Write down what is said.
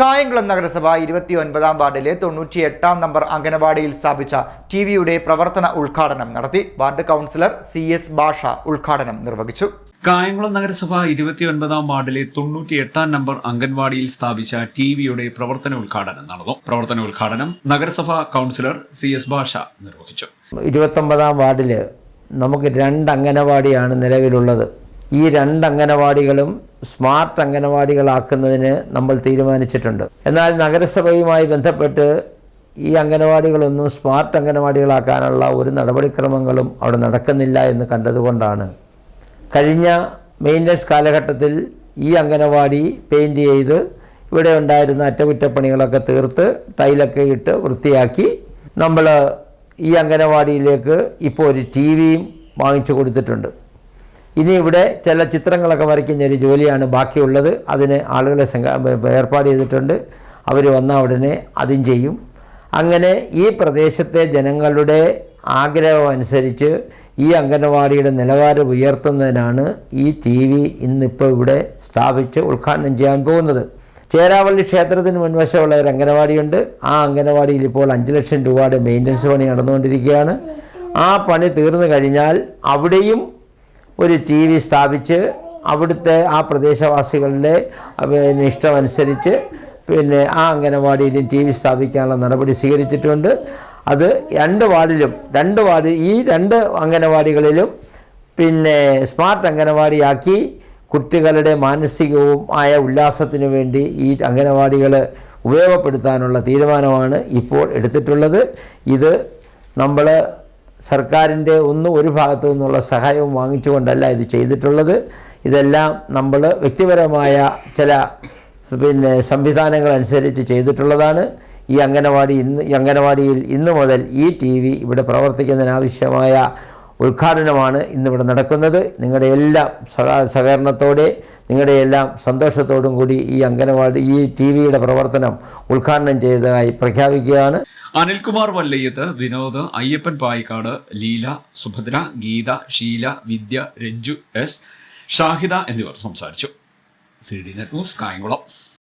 കായംകുളം നഗരസഭ ഇരുപത്തി ഒൻപതാം വാർഡിലെ തൊണ്ണൂറ്റി എട്ടാം നമ്പർ അംഗനവാടിയിൽ സ്ഥാപിച്ച ടി വിയുടെ പ്രവർത്തന ഉദ്ഘാടനം നടത്തി വാർഡ് കൗൺസിലർ സി എസ് ഭാഷ ഉദ്ഘാടനം നിർവഹിച്ചു. കായംകുളം നഗരസഭ ഇരുപത്തിയൊൻപതാം വാർഡിലെ തൊണ്ണൂറ്റി എട്ടാം നമ്പർ അംഗൻവാടിയിൽ സ്ഥാപിച്ച ടി വിയുടെ പ്രവർത്തന ഉദ്ഘാടനം നടന്നു. പ്രവർത്തന ഉദ്ഘാടനം നഗരസഭ കൗൺസിലർ സി എസ് ഭാഷ നിർവഹിച്ചു. ഇരുപത്തൊമ്പതാം വാർഡിൽ നമുക്ക് രണ്ട് അംഗനവാടിയാണ് നിലവിലുള്ളത്. ഈ രണ്ട് അംഗനവാടികളും സ്മാർട്ട് അംഗനവാടികളാക്കുന്നതിന് നമ്മൾ തീരുമാനിച്ചിട്ടുണ്ട്. എന്നാൽ നഗരസഭയുമായി ബന്ധപ്പെട്ട് ഈ അംഗനവാടികളൊന്നും സ്മാർട്ട് അംഗനവാടികളാക്കാനുള്ള ഒരു നടപടിക്രമങ്ങളും അവിടെ നടക്കുന്നില്ല എന്ന് കണ്ടതുകൊണ്ടാണ്. കഴിഞ്ഞ മെയിന്റനൻസ് കാലഘട്ടത്തിൽ ഈ അംഗനവാടി പെയിന്റ് ചെയ്ത് ഇവിടെ ഉണ്ടായിരുന്ന അറ്റകുറ്റപ്പണികളൊക്കെ തീർത്ത് ടൈലൊക്കെ ഇട്ട് വൃത്തിയാക്കി നമ്മൾ ഈ അംഗനവാടിയിലേക്ക് ഇപ്പോൾ ഒരു ടി വിയും വാങ്ങിച്ചു കൊടുത്തിട്ടുണ്ട്. ഇനി ഇവിടെ ചില ചിത്രങ്ങളൊക്കെ വരയ്ക്കുന്ന ഒരു ജോലിയാണ് ബാക്കിയുള്ളത്. അതിന് ആളുകളെ ഏർപ്പാട് ചെയ്തിട്ടുണ്ട്. അവർ വന്ന ഉടനെ അതും ചെയ്യും. അങ്ങനെ ഈ പ്രദേശത്തെ ജനങ്ങളുടെ ആഗ്രഹം അനുസരിച്ച് ഈ അംഗനവാടിയുടെ നിലവാരം ഉയർത്തുന്നതിനാണ് ഈ ടി വി ഇന്നിപ്പോൾ ഇവിടെ സ്ഥാപിച്ച് ഉദ്ഘാടനം ചെയ്യാൻ പോകുന്നത്. ചേരാവള്ളി ക്ഷേത്രത്തിന് മുൻവശമുള്ള ഒരു അംഗനവാടിയുണ്ട്. ആ അംഗനവാടിയിൽ ഇപ്പോൾ അഞ്ച് ലക്ഷം രൂപയുടെ മെയിന്റനൻസ് പണി നടന്നുകൊണ്ടിരിക്കുകയാണ്. ആ പണി തീർന്നു കഴിഞ്ഞാൽ അവിടെയും ഒരു ടി വി സ്ഥാപിച്ച് അവിടുത്തെ ആ പ്രദേശവാസികളുടെ പിന്നെ ഇഷ്ടമനുസരിച്ച് പിന്നെ ആ അംഗനവാടിയിലും ടി വി സ്ഥാപിക്കാനുള്ള നടപടി സ്വീകരിച്ചിട്ടുണ്ട്. അത് രണ്ട് വാർഡിലും രണ്ട് വാർഡ് ഈ രണ്ട് അംഗനവാടികളിലും പിന്നെ സ്മാർട്ട് അംഗനവാടിയാക്കി കുട്ടികളുടെ മാനസികവും ആയ ഉല്ലാസത്തിനു വേണ്ടി ഈ അംഗനവാടികൾ ഉപയോഗപ്പെടുത്താനുള്ള തീരുമാനമാണ് ഇപ്പോൾ എടുത്തിട്ടുള്ളത്. ഇത് നമ്മൾ സർക്കാരിന്റെ ഒന്നും ഒരു ഭാഗത്തു നിന്നുള്ള സഹായവും വാങ്ങിച്ചുകൊണ്ടല്ല ഇത് ചെയ്തിട്ടുള്ളത്. ഇതെല്ലാം നമ്മൾ വ്യക്തിപരമായ ചില പിന്നെ സംവിധാനങ്ങൾ അനുസരിച്ച് ചെയ്തിട്ടുള്ളതാണ്. ഈ അംഗനവാടി ഇന്ന് അംഗനവാടിയിൽ ഇന്നു മുതൽ ഈ ടി വി ഇവിടെ പ്രവർത്തിക്കുന്നതിനാവശ്യമായ ഉദ്ഘാടനമാണ് ഇന്നിവിടെ നടക്കുന്നത്. നിങ്ങളുടെ എല്ലാം സഹ സഹകരണത്തോടെ നിങ്ങളുടെ എല്ലാം സന്തോഷത്തോടും കൂടി ഈ അംഗനവാടി ഈ ടി വിയുടെ പ്രവർത്തനം ഉദ്ഘാടനം ചെയ്തതായി പ്രഖ്യാപിക്കുകയാണ്. അനിൽകുമാർ വല്ലയ്യത്ത് വിനോദ് അയ്യപ്പൻ പായിക്കാട് ലീല സുഭദ്ര ഗീത ഷീല വിദ്യ രഞ്ജു എസ് ഷാഹിദ എന്നിവർ സംസാരിച്ചു. C D net news Kayamkulam.